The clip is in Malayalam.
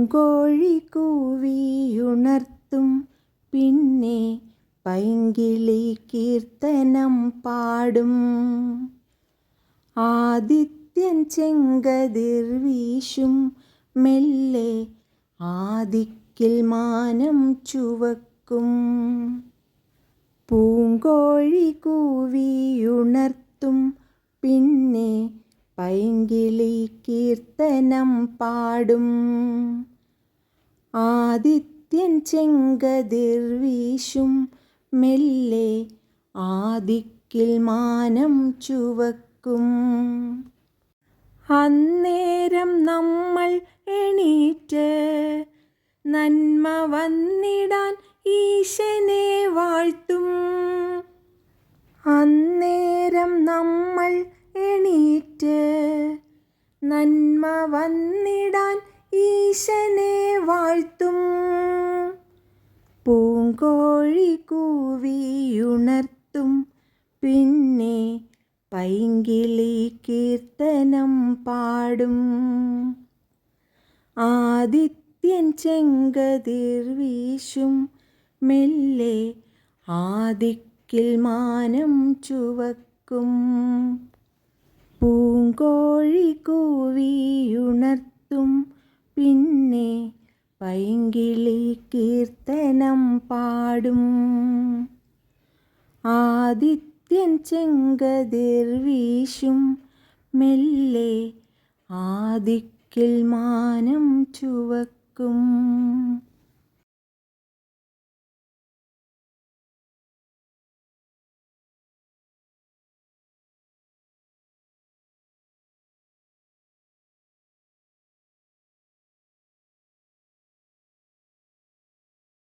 പൂങ്കോഴി കൂവിയുണർത്തും പിന്നെ പൈങ്കിളി കീർത്തനം പാടും. ആദിത്യൻ ചെങ്കതിർ വീശും. മെല്ലെ ആദിക്കിൽ മാനം ചുവക്കും. പൂങ്കോഴി കൂവിയുണർത്തും പിന്നെ പൈങ്കിളി കീർത്തനം പാടും. ആദിത്യൻ ചെങ്കതിർ വീശും മെല്ലെ ആദിക്കിൽ മാനം ചുവക്കും. അന്നേരം നമ്മൾ എണീറ്റ് നന്മ വന്നിടാൻ ഈശനെ വാഴ്ത്തും. അന്നേരം നമ്മൾ നന്മ വന്നിടാൻ ഈശനെ വാഴ്ത്തും. പൂങ്കോഴി കൂവിയുണർത്തും. പിന്നെ പൈങ്കിളി കീർത്തനം പാടും. ആദിത്യൻ ചെങ്കതിർ വീശും. മെല്ലെ ആദിക്കിൽ മാനം ചുവക്കും. പൂങ്കോഴി കൂവിയുണർത്തും. പിന്നെ പൈങ്കിളി കീർത്തനം പാടും. ആദിത്യൻ ചെങ്കതിർ വീശും. മെല്ലെ ആദിക്കിൽ മാനം ചുവക്കും.